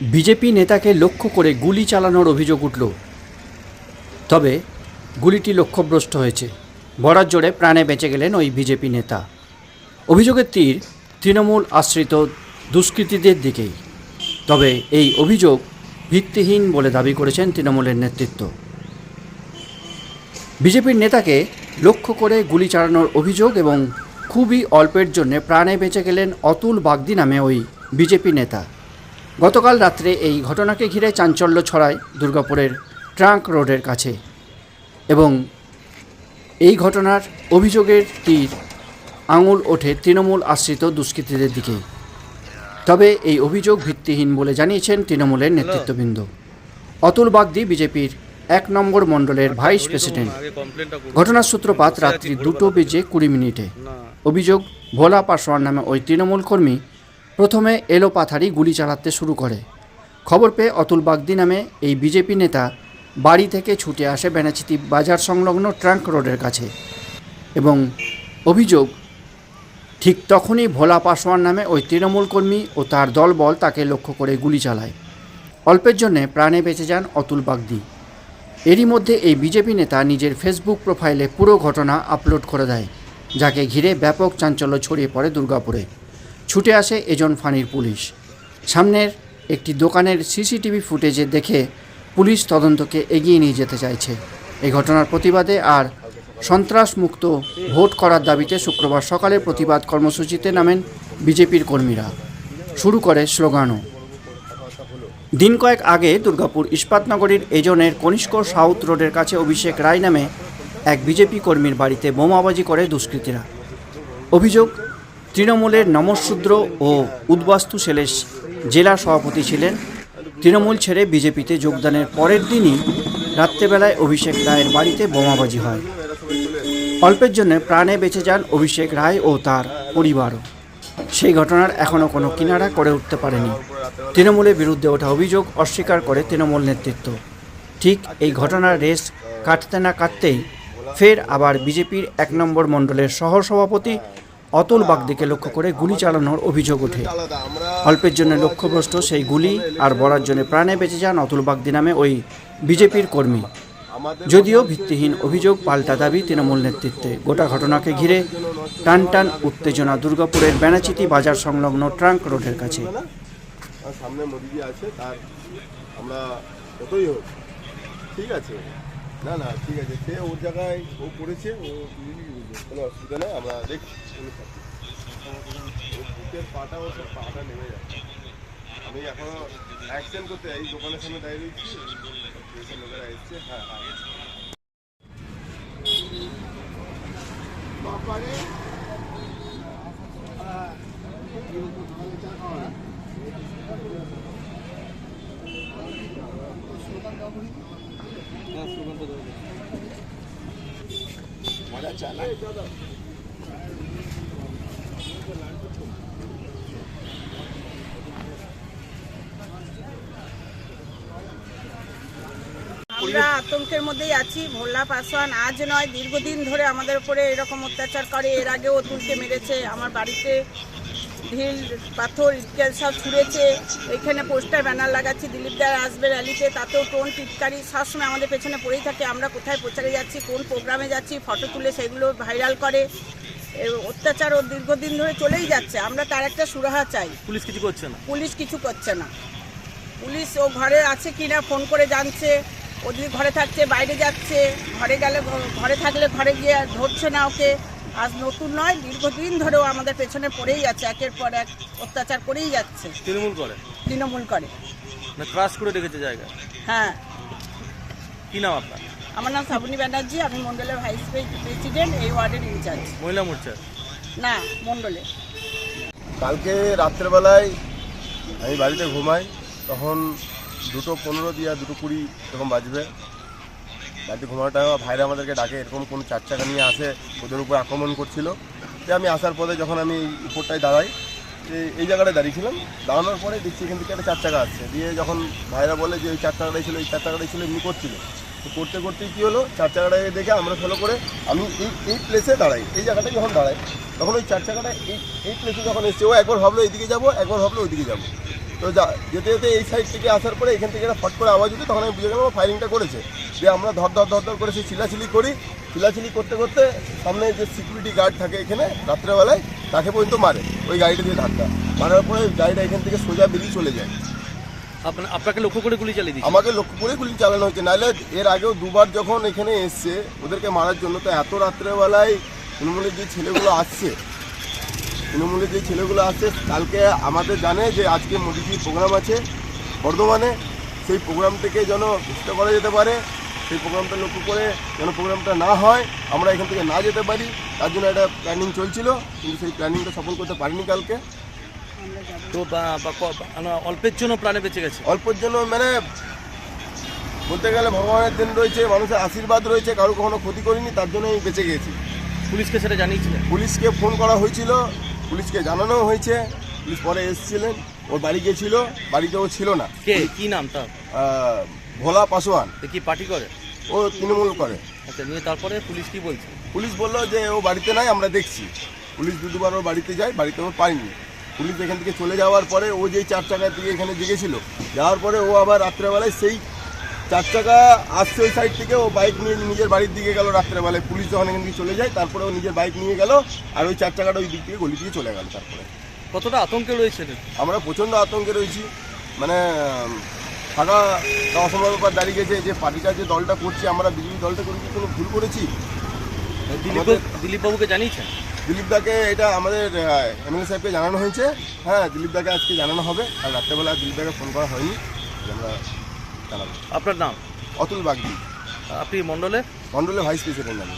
BJP নেতাকে লক্ষ্য করে গুলি চালানোর অভিযোগ উঠল। তবে গুলিটি লক্ষ্যভ্রষ্ট হয়েছে। বরাত জোরে প্রাণে বেঁচে গেলেন ওই বিজেপি নেতা। অভিযোগের তীর তৃণমূল আশ্রিত দুষ্কৃতীদের দিকেই। তবে এই অভিযোগ ভিত্তিহীন বলে দাবি করেছেন তৃণমূলের নেতৃত্ব। বিজেপির নেতাকে লক্ষ্য করে গুলি চালানোর অভিযোগ এবং খুবই অল্পের জন্য প্রাণে বেঁচে গেলেন অতুল বাগদি নামে ওই বিজেপি নেতা। গতকাল রাত্রে এই ঘটনাকে ঘিরে চাঞ্চল্য ছড়ায় দুর্গাপুরের ট্রাঙ্ক রোডের কাছে এবং এই ঘটনার অভিযোগের তীর আঙুল ওঠে তৃণমূল আশ্রিত দুষ্কৃতীদের দিকেই তবে এই অভিযোগ ভিত্তিহীন বলে জানিয়েছেন তৃণমূলের নেতৃত্ববৃন্দ। অতুল বাগদি, বিজেপির এক নম্বর মণ্ডলের ভাইস প্রেসিডেন্ট। ঘটনার সূত্রপাত রাত্রি দুটো বেজে কুড়ি মিনিটে। অভিযোগ ভোলা পাসওয়ান নামে ওই তৃণমূল কর্মী প্রথমে এলো পাথারি গুলি চালাতে শুরু করে। খবর পেয়ে অতুল বাগদি নামে এই বিজেপি নেতা বাড়ি থেকে ছুটে আসে বেনাচিতি বাজার সংলগ্ন ট্রাঙ্ক রোডের কাছে এবং অভিযোগ, ঠিক তখনই ভোলা পাসওয়ান নামে ওই তৃণমূল কর্মী ও তার দলবল তাকে লক্ষ্য করে গুলি চালায়। অল্পের জন্যে প্রাণে বেঁচে যান অতুল বাগদি। এরই মধ্যে এই বিজেপি নেতা নিজের ফেসবুক প্রোফাইলে পুরো ঘটনা আপলোড করে দেয়, যাকে ঘিরে ব্যাপক চাঞ্চল্য ছড়িয়ে পড়ে দুর্গাপুরে। ছুটে আসে এজন ফাঁড়ির পুলিশ। সামনের একটি দোকানের সিসিটিভি ফুটেজে দেখে পুলিশ তদন্তকে এগিয়ে নিয়ে যেতে চাইছে। এই ঘটনার প্রতিবাদে আর সন্ত্রাসমুক্ত ভোট করার দাবিতে শুক্রবার সকালে প্রতিবাদ কর্মসূচিতে নামেন বিজেপির কর্মীরা। শুরু করে স্লোগানও। দিন কয়েক আগে দুর্গাপুর ইস্পাতনগরীর এজনের কনিষ্ক সাউথ রোডের কাছে অভিষেক রায় নামে এক বিজেপি কর্মীর বাড়িতে বোমাবাজি করে দুষ্কৃতীরা। অভিযোগ তৃণমূলের নমশূদ্র ও উদ্বাস্তু সেলের জেলা সভাপতি ছিলেন। তৃণমূল ছেড়ে বিজেপিতে যোগদানের পরের দিনই রাত্রেবেলায় অভিষেক রায়ের বাড়িতে বোমাবাজি হয়। অল্পের জন্য প্রাণে বেঁচে যান অভিষেক রায় ও তার পরিবারও। সেই ঘটনার এখনও কোনো কিনারা করে উঠতে পারেনি। তৃণমূলের বিরুদ্ধে ওঠা অভিযোগ অস্বীকার করে তৃণমূল নেতৃত্ব। ঠিক এই ঘটনার রেস কাটতে না কাটতেই ফের আবার বিজেপির এক নম্বর মণ্ডলের সহসভাপতি অতুল বাগদিকে লক্ষ্য করে গুলি চালানোর অভিযোগ ওঠে। অল্পের জন্য লক্ষ্যভ্রষ্ট সেই গুলি আর বলার জন্য প্রাণে বেঁচে যান অতুল বাগদি নামে ওই বিজেপির কর্মী। যদিও ভিত্তিহীন অভিযোগ পাল্টা দাবি তৃণমূল নেতৃত্বে। গোটা ঘটনাকে ঘিরে টান টান উত্তেজনা দুর্গাপুরের বেনাচিতি বাজার সংলগ্ন ট্রাঙ্ক রোডের কাছে। সামনে আছে, তার আমরা ঠিক আছে। না না, ঠিক আছে। সে ওর জায়গায় ও করেছে, ও কোনো অসুবিধা নেই, আমরা দেখছি। ওর বুকের পাটা ও সব পাটা নেমে যাচ্ছে আমি এখনও অ্যাকশন করতে এই দোকানের সামনে দাঁড়িয়ে পুলিশের লোকেরা এসছে হ্যাঁ হ্যাঁ। বাপারে। আমরা আতঙ্কের মধ্যেই আছি, ভোলা পাসওয়ান আজ নয়, দীর্ঘদিন ধরে আমাদের উপরে এরকম অত্যাচার করে। এর আগেও অতুলকে মেরেছে। আমার বাড়িতে ঢিল পাথর ইটকেল সব ছুঁড়েছে। এখানে পোস্টার ব্যানার লাগাচ্ছি দিলীপ দার আসবে র্যালিতে তাতেও টোন টিটকারি সবসময় আমাদের পেছনে পড়েই থাকে। আমরা কোথায় প্রচারে যাচ্ছি কোন প্রোগ্রামে যাচ্ছি ফটো তুলে সেগুলো ভাইরাল করে। অত্যাচার ও দীর্ঘদিন ধরে চলেই যাচ্ছে। আমরা তার একটা সুরাহা চাই। পুলিশ কিছু করছে না? পুলিশ কিছু করছে না। পুলিশ ও ঘরে আছে কি না ফোন করে জানছে। ওদিকে ঘরে থাকছে বাইরে যাচ্ছে। ঘরে গেলে ঘরে থাকলে ঘরে গিয়ে ধরছে না ওকে। আজ নতুন নয় দীর্ঘদিন ধরেও আমাদের পেছনে পড়েই যাচ্ছে একের পর এক অত্যাচার করেই যাচ্ছে। তৃণমূল করে? তৃণমূল করে। না ক্রাশ করে রেখেছে জায়গা? হ্যাঁ। কি নাম আপনার? আমার নাম শ্রাবণী ব্যানার্জি আমি মণ্ডলের ভাইস প্রেসিডেন্ট এই ওয়ার্ডের ইনচার্জ মহিলা মোর্চার? না মণ্ডলে। কালকে রাত্রেবেলায় আমি বাড়িতে ঘুমাই তখন দুটো পনেরো দিয়ে দুটো কুড়ি এরকম বাজবে। বাড়িতে ঘুমানোর টাইমে ভাইরা আমাদেরকে ডাকে, এরকম কোনো চার চাকা নিয়ে আসে, ওদের উপর আক্রমণ করছিল। তো আমি আসার পরে যখন আমি উপরটায় দাঁড়াই এই- এই জায়গাটায় দাঁড়িয়েছিলাম, দাঁড়ানোর পরে দেখছি এখান থেকে একটা চার চাকা আসছে। দিয়ে যখন ভাইরা বলে যে ওই চার চাকাটাই ছিল, এই চার চাকাটাই ছিল, এমনি করছিল। তো করতে করতে কী হলো চার চাকাটাকে দেখে আমরা ফলো করে আমি এই এই প্লেসে দাঁড়াই। এই জায়গাটায় যখন দাঁড়াই, তখন ওই চার চাকাটা এই এই প্লেসে যখন এসছে, ও একবার ভাবলো এইদিকে যাব, একবার ভাবলো ওইদিকে যাব। তো যা, যেতে যেতে এই সাইড থেকে আসার পরে এখান থেকে একটা ফট করে আওয়াজ হতো তখন আমি বুঝে গেলাম ফায়ারিংটা করেছে। যে আমরা ধর ধর ধর ধর করে সেই চিলাচিলি করি চিলাচিলি করতে করতে সামনে যে সিকিউরিটি গার্ড থাকে এখানে রাত্রেবেলায় তাকে পর্যন্ত মারে ওই গাড়িটা দিয়ে ধাক্কা। মারার পরে গাড়িটা এখান থেকে সোজা বেরিয়ে চলে যায়। আপনাকে লক্ষ্য করে গুলি চালিয়ে আমাকে লক্ষ্য করে গুলি চালানো হচ্ছে নাহলে এর আগেও দুবার যখন এখানে এসছে ওদেরকে মারার জন্য তো এত রাত্রেবেলায় তৃণমূলের যে ছেলেগুলো আসছে তৃণমূলের যে ছেলেগুলো আসছে কালকে আমাদের জানে যে আজকে মোদিজির প্রোগ্রাম আছে বর্ধমানে। সেই প্রোগ্রাম থেকে যেন চেষ্টা করা যেতে পারে সেই প্রোগ্রামটা লক্ষ্য করে যেন প্রোগ্রামটা না হয় আমরা এখান থেকে না যেতে পারি। তার জন্য একটা প্ল্যানিং চলছিল কিন্তু সেই প্ল্যানিংটা সফল করতে পারিনি কালকে। তো মানে অল্পের জন্য প্রাণে বেঁচে গেছে? অল্পের জন্য মানে বলতে গেলে ভগবানের দিন রয়েছে মানুষের আশীর্বাদ রয়েছে কারও কখনো ক্ষতি করিনি তার জন্য আমি বেঁচে গেছি। পুলিশকে সেটা জানিয়েছিলেন পুলিশকে ফোন করা হয়েছিল পুলিশকে জানানো হয়েছে পুলিশ পরে এসেছিলেন ওর বাড়ি গিয়েছিল বাড়িতে ও ছিল না। কে? কি নাম তার? ভোলা পাসোয়ান। কি পার্টি করে? ও তৃণমূল করে। আচ্ছা নিয়ে তারপরে পুলিশ কি বলছে? পুলিশ বলল যে ও বাড়িতে নাই আমরা দেখছি। পুলিশ দু দুবার ওর বাড়িতে যায় বাড়িতে ও পাইনি। পুলিশ এখান থেকে চলে যাওয়ার পরে ও যেই চার চাকা দিকে এখানে জেগেছিল যাওয়ার পরে ও আবার রাত্রেবেলায় সেই চার চাকা আসছে ওই সাইড থেকে ও বাইক নিয়ে নিজের বাড়ির দিকে গেল রাত্রেবেলায়। পুলিশ যখন এখান থেকে চলে যায় তারপরে ও নিজের বাইক নিয়ে গেল আর ওই চার চাকাটা ওই দিক থেকে গলি দিয়ে চলে গেল তারপরে। কতটা আতঙ্কে রয়েছে? আমরা প্রচণ্ড আতঙ্কে রয়েছি। মানে উম, থাকা অসম্ভব ব্যাপার দাঁড়িয়ে গেছে যে পার্টিটা যে দলটা করছি আমরা বিজেপি দলটা করে কি কোনো ভুল করেছি? দিলীপ আমাদের- জানিয়েছেন? দিলীপ দাকে এটা আমাদের এমএলএ সাহেবকে জানানো হয়েছে। হ্যাঁ দিলীপ দাকে আজকে জানানো হবে। আর রাত্রেবেলা দিলীপ দাকে ফোন করা হয়নি। আমরা জানাব। আপনার নাম? অতুল বাগদি। আপনি মণ্ডলে মণ্ডলে ভাইস প্রেসিডেন্ট আমি।